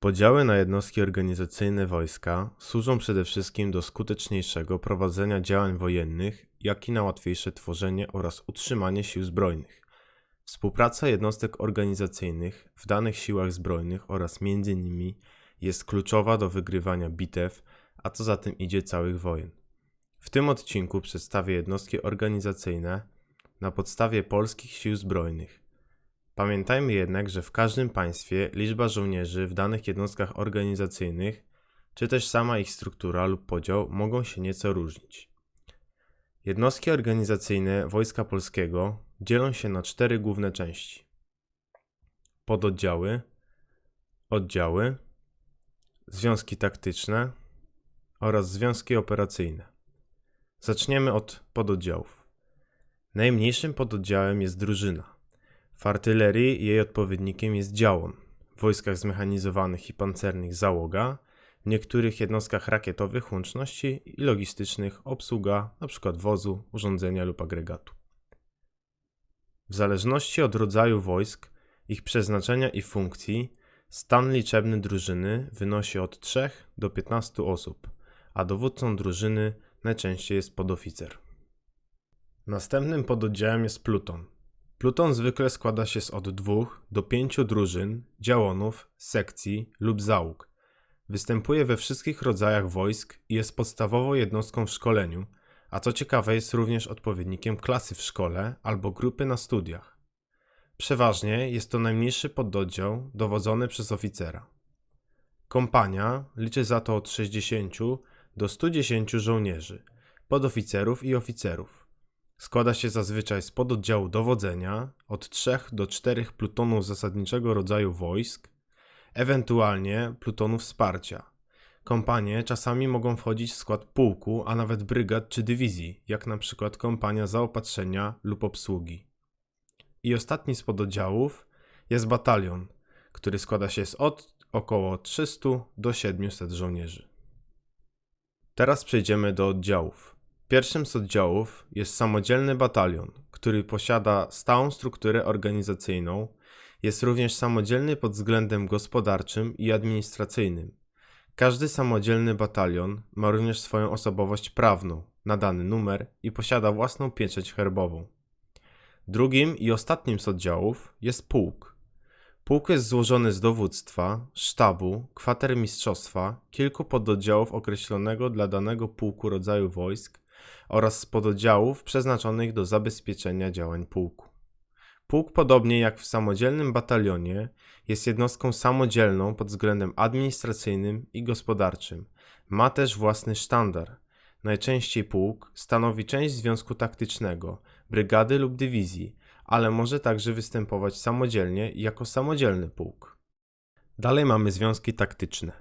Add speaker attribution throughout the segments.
Speaker 1: Podziały na jednostki organizacyjne wojska służą przede wszystkim do skuteczniejszego prowadzenia działań wojennych, jak i na łatwiejsze tworzenie oraz utrzymanie sił zbrojnych. Współpraca jednostek organizacyjnych w danych siłach zbrojnych oraz między nimi jest kluczowa do wygrywania bitew, a co za tym idzie całych wojen. W tym odcinku przedstawię jednostki organizacyjne na podstawie polskich sił zbrojnych. Pamiętajmy jednak, że w każdym państwie liczba żołnierzy w danych jednostkach organizacyjnych, czy też sama ich struktura lub podział mogą się nieco różnić. Jednostki organizacyjne Wojska Polskiego dzielą się na cztery główne części: pododdziały, oddziały, związki taktyczne oraz związki operacyjne. Zaczniemy od pododdziałów. Najmniejszym pododdziałem jest drużyna. W artylerii jej odpowiednikiem jest działon, w wojskach zmechanizowanych i pancernych załoga, w niektórych jednostkach rakietowych łączności i logistycznych obsługa np. wozu, urządzenia lub agregatu. W zależności od rodzaju wojsk, ich przeznaczenia i funkcji, stan liczebny drużyny wynosi od 3 do 15 osób, a dowódcą drużyny najczęściej jest podoficer. Następnym pododdziałem jest pluton. Pluton zwykle składa się z od dwóch do pięciu drużyn, działonów, sekcji lub załóg. Występuje we wszystkich rodzajach wojsk i jest podstawową jednostką w szkoleniu, a co ciekawe jest również odpowiednikiem klasy w szkole albo grupy na studiach. Przeważnie jest to najmniejszy pododdział dowodzony przez oficera. Kompania liczy za to od 60 do 110 żołnierzy, podoficerów i oficerów. Składa się zazwyczaj z pododdziału dowodzenia, od 3 do 4 plutonów zasadniczego rodzaju wojsk, ewentualnie plutonu wsparcia. Kompanie czasami mogą wchodzić w skład pułku, a nawet brygad czy dywizji, jak na przykład kompania zaopatrzenia lub obsługi. I ostatni z pododdziałów jest batalion, który składa się z od około 300 do 700 żołnierzy. Teraz przejdziemy do oddziałów. Pierwszym z oddziałów jest samodzielny batalion, który posiada stałą strukturę organizacyjną, jest również samodzielny pod względem gospodarczym i administracyjnym. Każdy samodzielny batalion ma również swoją osobowość prawną, nadany numer i posiada własną pieczęć herbową. Drugim i ostatnim z oddziałów jest pułk. Pułk jest złożony z dowództwa, sztabu, kwatermistrzostwa, kilku pododdziałów określonego dla danego pułku rodzaju wojsk oraz z pododdziałów przeznaczonych do zabezpieczenia działań pułku. Pułk, podobnie jak w samodzielnym batalionie, jest jednostką samodzielną pod względem administracyjnym i gospodarczym. Ma też własny sztandar. Najczęściej pułk stanowi część związku taktycznego, brygady lub dywizji, ale może także występować samodzielnie jako samodzielny pułk. Dalej mamy związki taktyczne.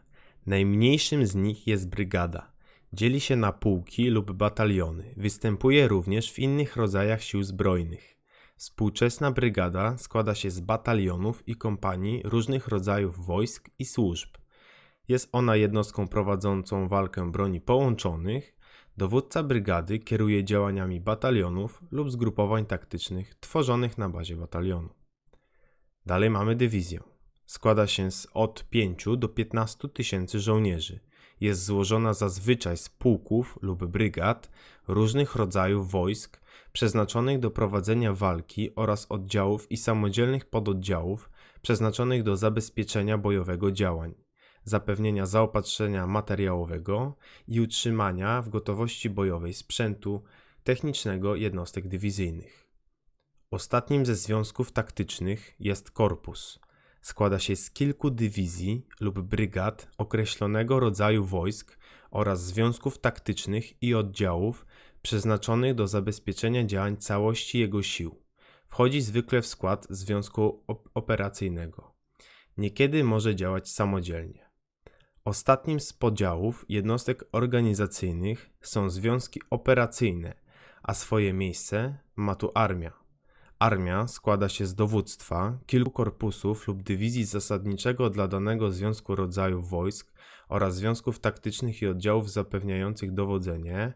Speaker 1: Najmniejszym z nich jest brygada. Dzieli się na pułki lub bataliony. Występuje również w innych rodzajach sił zbrojnych. Współczesna brygada składa się z batalionów i kompanii różnych rodzajów wojsk i służb. Jest ona jednostką prowadzącą walkę broni połączonych. Dowódca brygady kieruje działaniami batalionów lub zgrupowań taktycznych tworzonych na bazie batalionu. Dalej mamy dywizję. Składa się z od 5 do 15 tysięcy żołnierzy. Jest złożona zazwyczaj z pułków lub brygad różnych rodzajów wojsk przeznaczonych do prowadzenia walki oraz oddziałów i samodzielnych pododdziałów przeznaczonych do zabezpieczenia bojowego działań, zapewnienia zaopatrzenia materiałowego i utrzymania w gotowości bojowej sprzętu technicznego jednostek dywizyjnych. Ostatnim ze związków taktycznych jest korpus. Składa się z kilku dywizji lub brygad określonego rodzaju wojsk oraz związków taktycznych i oddziałów przeznaczonych do zabezpieczenia działań całości jego sił. Wchodzi zwykle w skład związku op- operacyjnego. Niekiedy może działać samodzielnie. Ostatnim z podziałów jednostek organizacyjnych są związki operacyjne, a swoje miejsce ma tu armia. Armia składa się z dowództwa, kilku korpusów lub dywizji zasadniczego dla danego związku rodzaju wojsk oraz związków taktycznych i oddziałów zapewniających dowodzenie,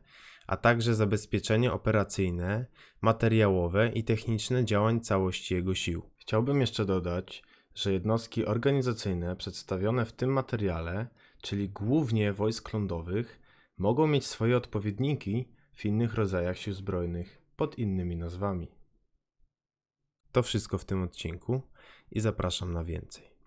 Speaker 1: a także zabezpieczenie operacyjne, materiałowe i techniczne działań całości jego sił. Chciałbym jeszcze dodać, że jednostki organizacyjne przedstawione w tym materiale, czyli głównie wojsk lądowych, mogą mieć swoje odpowiedniki w innych rodzajach sił zbrojnych pod innymi nazwami. To wszystko w tym odcinku i zapraszam na więcej.